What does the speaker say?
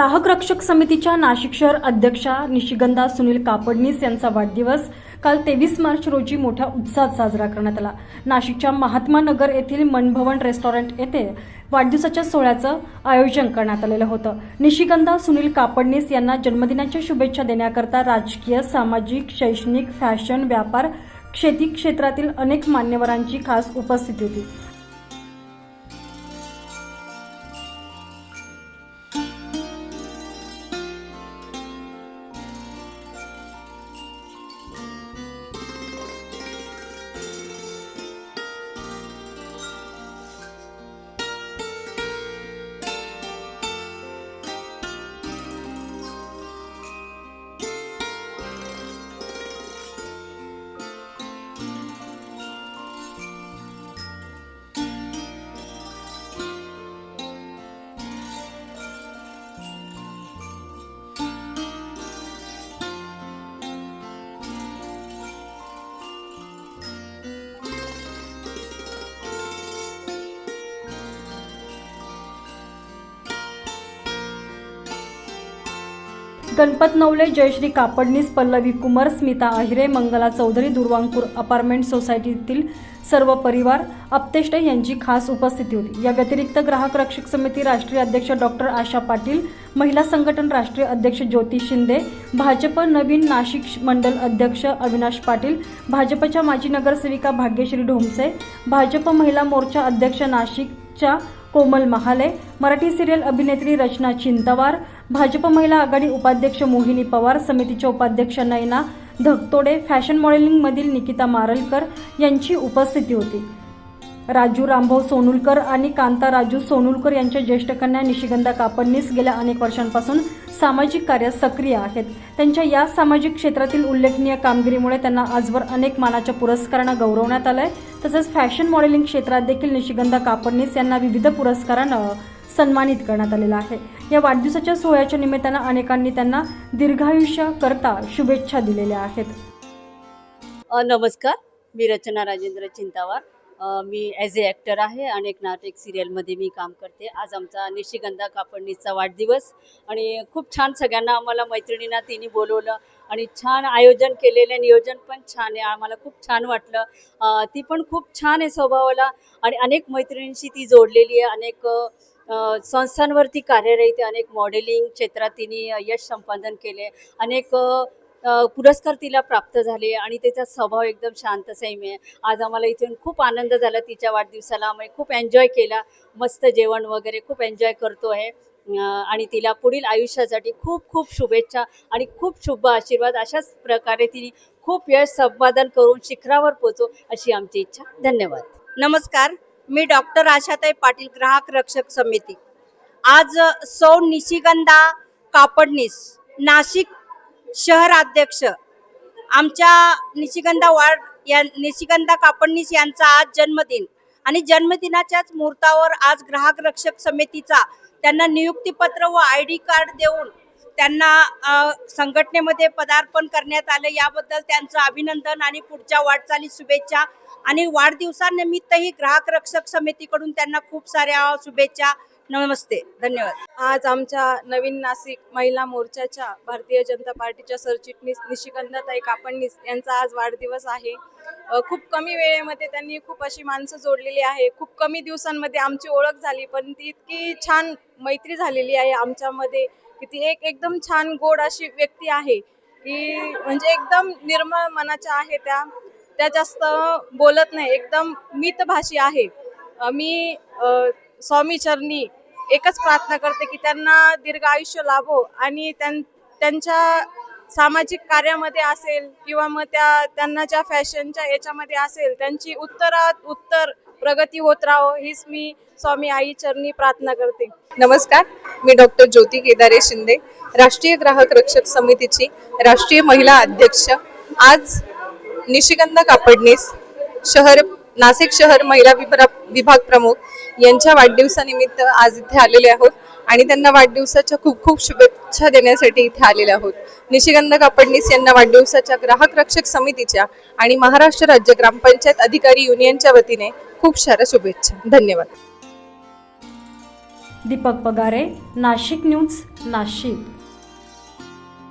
ग्राहक रक्षक समितीच्या नाशिक शहर अध्यक्षा निशिगंधा सुनील कापडनीस यांचा वाढदिवस काल तेवीस मार्च रोजी मोठ्या उत्साहात साजरा करण्यात आला. नाशिकच्या महात्मा नगर येथील मनभवन रेस्टॉरंट येथे वाढदिवसाच्या सोहळ्याचं आयोजन करण्यात आलेलं होतं. निशिगंधा सुनील कापडनीस यांना जन्मदिनाच्या शुभेच्छा देण्याकरता राजकीय सामाजिक शैक्षणिक फॅशन व्यापार शेती क्षेत्रातील अनेक मान्यवरांची खास उपस्थिती होती. गणपत नवले जयश्री कापडनीस पल्लवी कुमार स्मिता अहिरे मंगला चौधरी दुर्वांकूर अपार्टमेंट सोसायटीतील सर्व परिवार अपतेष्टे यांची खास उपस्थिती होती. या व्यतिरिक्त ग्राहक रक्षक समिती राष्ट्रीय अध्यक्ष डॉक्टर आशा पाटील महिला संघटन राष्ट्रीय अध्यक्ष ज्योती शिंदे भाजप नवीन नाशिक मंडल अध्यक्ष अविनाश पाटील भाजपच्या माजी नगरसेविका भाग्यश्री ढोमसे भाजप महिला मोर्चा अध्यक्ष नाशिकच्या कोमल महाले मराठी सिरियल अभिनेत्री रचना चिंतवार भाजप महिला आघाडी उपाध्यक्ष मोहिनी पवार समितीच्या उपाध्यक्ष नयना धक्तोडे फॅशन मॉडेलिंगमधील निकिता मारलकर यांची उपस्थिती होती. राजू रामभाऊ सोनुलकर आणि कांता राजू सोनुलकर यांच्या ज्येष्ठ कन्या निशिगंधा कापडनीस गेल्या अनेक वर्षांपासून सामाजिक कार्यात सक्रिय आहेत. त्यांच्या या सामाजिक क्षेत्रातील उल्लेखनीय कामगिरीमुळे त्यांना आजवर अनेक मानाच्या पुरस्कारांना गौरवण्यात आलंय. तसंच फॅशन मॉडेलिंग क्षेत्रात देखील निशिगंधा कापडनीस यांना विविध पुरस्कारांना सन्मानित करण्यात आलेलं आहे. या वाढदिवसाच्या सोहळ्याच्या निमित्तानं अनेकांनी त्यांना दीर्घायुष्याकरता शुभेच्छा दिलेल्या आहेत. नमस्कार. मी रचना राजेंद्र चिंतावार. मी ॲज ए ॲक्टर आहे आणि एक नाटक सिरियलमध्ये मी काम करते. आज आमचा निशिगंधा कापडणीचा वाढदिवस आणि खूप छान सगळ्यांना आम्हाला मैत्रिणींना तिने बोलवलं आणि छान आयोजन केलेलं नियोजन पण छान आहे. आम्हाला खूप छान वाटलं. ती पण खूप छान आहे स्वभावाला आणि अनेक मैत्रिणींशी ती जोडलेली आहे. अनेक संस्थांवरती कार्यरहित अनेक मॉडेलिंग क्षेत्रात तिने यश संपादन केले. अनेक पुरस्कार तिला प्राप्त झाले आणि तिचा स्वभाव एकदम शांत संयमी आहे. आज आम्हाला इथून खूप आनंद झाला तिच्या वाढदिवसाला. आम्ही खूप एन्जॉय केला. मस्त जेवण वगैरे खूप एन्जॉय करतो आहे. आणि तिला पुढील आयुष्यासाठी खूप खूप शुभेच्छा आणि खूप शुभ आशीर्वाद अशाच प्रकारे तिने खूप यश संपादन करून शिखरावर पोचो अशी आमची इच्छा. धन्यवाद. नमस्कार. मी डॉक्टर आशाताई पाटील ग्राहक रक्षक समिती. आज सौ निशिगंधा कापडनीस नाशिक शहर अध्यक्ष आमच्या निशिगंधा वार्ड या निशिगंधा कापडनीस यांचा आज जन्मदिन. आणि जन्मदिनाच्याच मुहूर्तावर आज ग्राहक रक्षक समितीचा त्यांना नियुक्तीपत्र व आय डी कार्ड देऊन त्यांना संघटनेमध्ये पदार्पण करण्यात आलं. याबद्दल त्यांचं अभिनंदन आणि पुढच्या वाटचाली शुभेच्छा. आणि वाढदिवसानिमित्तही ग्राहक रक्षक समितीकडून त्यांना खूप साऱ्या शुभेच्छा. नमस्ते. धन्यवाद. आज आमच्या नवीन नाशिक महिला मोर्चाच्या भारतीय जनता पार्टीच्या सरचिटणीस निशिगंधाताई कापडणीस यांचा आज वाढदिवस आहे. खूप कमी वेळेमध्ये त्यांनी खूप अशी माणसं जोडलेली आहे. खूप कमी दिवसांमध्ये आमची ओळख झाली पण ती इतकी छान मैत्री झालेली आहे आमच्यामध्ये. की ती एक एकदम छान गोड अशी व्यक्ती आहे की म्हणजे एकदम निर्मळ मनाच्या आहे त्या. त्या जास्त बोलत नाही एकदम मितभाषी आहे. मी स्वामी चरणी एकच प्रार्थना करते की त्यांना दीर्घ आयुष्य लाभो आणि त्यां त्यांच्या सामाजिक कार्यामध्ये असेल किंवा मग त्या त्यांना ज्या फॅशनच्या याच्यामध्ये असेल त्यांची उत्तरात उत्तर प्रगती होत राहो हीच मी स्वामी आई चरणी प्रार्थना करते. नमस्कार मी डॉक्टर ज्योती केदारे शिंदे राष्ट्रीय ग्राहक रक्षक समितीची राष्ट्रीय महिला अध्यक्ष. आज निशिगंधा कापडनीस शहर नाशिक शहर महिला विभाग प्रमुख यांच्या वाढदिवसानिमित्त आज इथे आलेले आहोत. आणि त्यांना वाढदिवसाच्या खूप खूप शुभेच्छा देण्यासाठी इथे आलेले आहोत. निशिगंध कापडनीस यांना वाढदिवसाच्या ग्राहक रक्षक समितीच्या आणि महाराष्ट्र राज्य ग्रामपंचायत अधिकारी युनियनच्या वतीने खूप साऱ्या शुभेच्छा. धन्यवाद. दीपक पगारे नाशिक न्यूज नाशिक.